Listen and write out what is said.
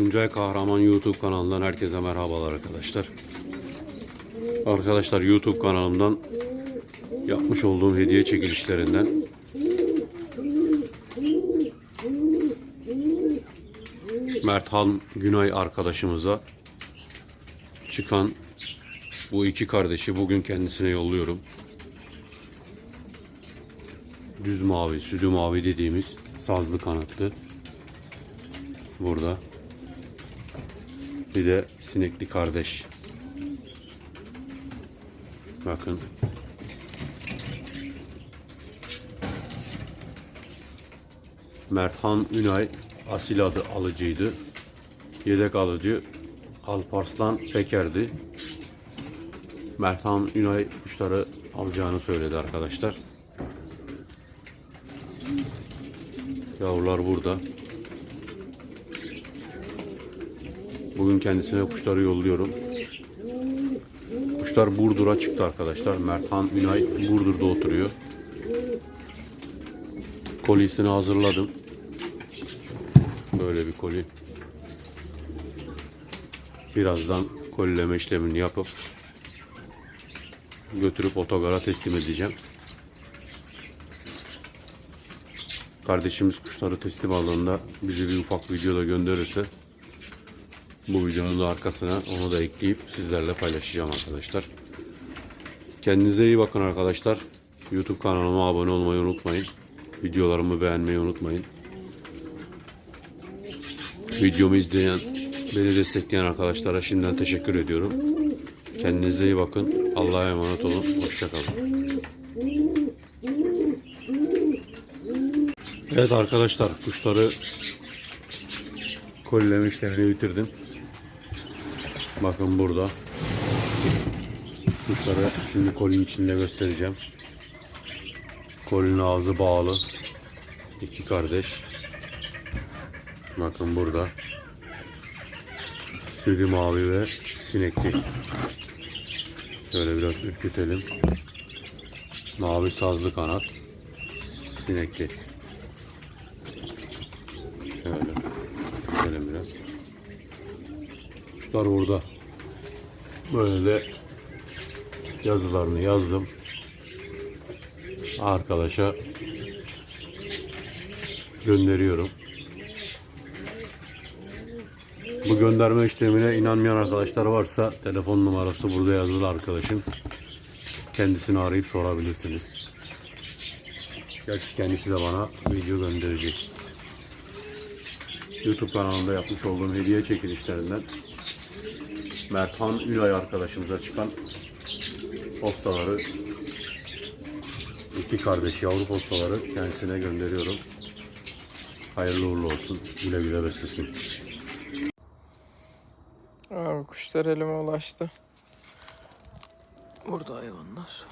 Tuncay Kahraman YouTube kanalından herkese merhabalar arkadaşlar. Arkadaşlar YouTube kanalımdan yapmış olduğum hediye çekilişlerinden Merthan Günay arkadaşımıza çıkan bu iki kardeşi bugün kendisine yolluyorum. Düz mavi, südü mavi dediğimiz sazlı kanatlı. Burada. Bir de sinekli kardeş. Bakın. Merthan Ünay asil adı alıcıydı. Yedek alıcı Alparslan Peker'di. Merthan Ünay kuşları alacağını söyledi arkadaşlar. Yavrular burada. Bugün kendisine kuşları yolluyorum. Kuşlar Burdur'a çıktı arkadaşlar. Merthan Ünay Burdur'da oturuyor. Kolisini hazırladım. Böyle bir koli. Birazdan kolileme işlemini yapıp götürüp otogara teslim edeceğim. Kardeşimiz kuşları teslim aldığında bize bir ufak video da gönderirse bu videonun da arkasına onu da ekleyip sizlerle paylaşacağım arkadaşlar. Kendinize iyi bakın arkadaşlar. YouTube kanalıma abone olmayı unutmayın. Videolarımı beğenmeyi unutmayın. Videomu izleyen, beni destekleyen arkadaşlara şimdiden teşekkür ediyorum. Kendinize iyi bakın. Allah'a emanet olun. Hoşçakalın. Evet arkadaşlar kuşları kolileme işlemini bitirdim. Bakın burada. Kuşları şimdi kolinin içinde göstereceğim. Kolinin ağzı bağlı. İki kardeş. Bakın burada. Südü mavi ve sinekli. Şöyle biraz ürkütelim. Mavi sazlı kanat. Sinekli. Şöyle. Ürkütelim biraz. Kuşlar burada. Böyle de yazılarını yazdım. Arkadaşa gönderiyorum. Bu gönderme işlemine inanmayan arkadaşlar varsa telefon numarası burada yazılı arkadaşın. Kendisini arayıp sorabilirsiniz. Gerçi kendisi de bana video gönderecek. YouTube kanalımda yapmış olduğum hediye çekilişlerinden Merthan Ülay arkadaşımıza çıkan postaları iki kardeş yavru postaları kendisine gönderiyorum. Hayırlı uğurlu olsun. Güle güle beslesin. Abi kuşlar elime ulaştı. Burada hayvanlar.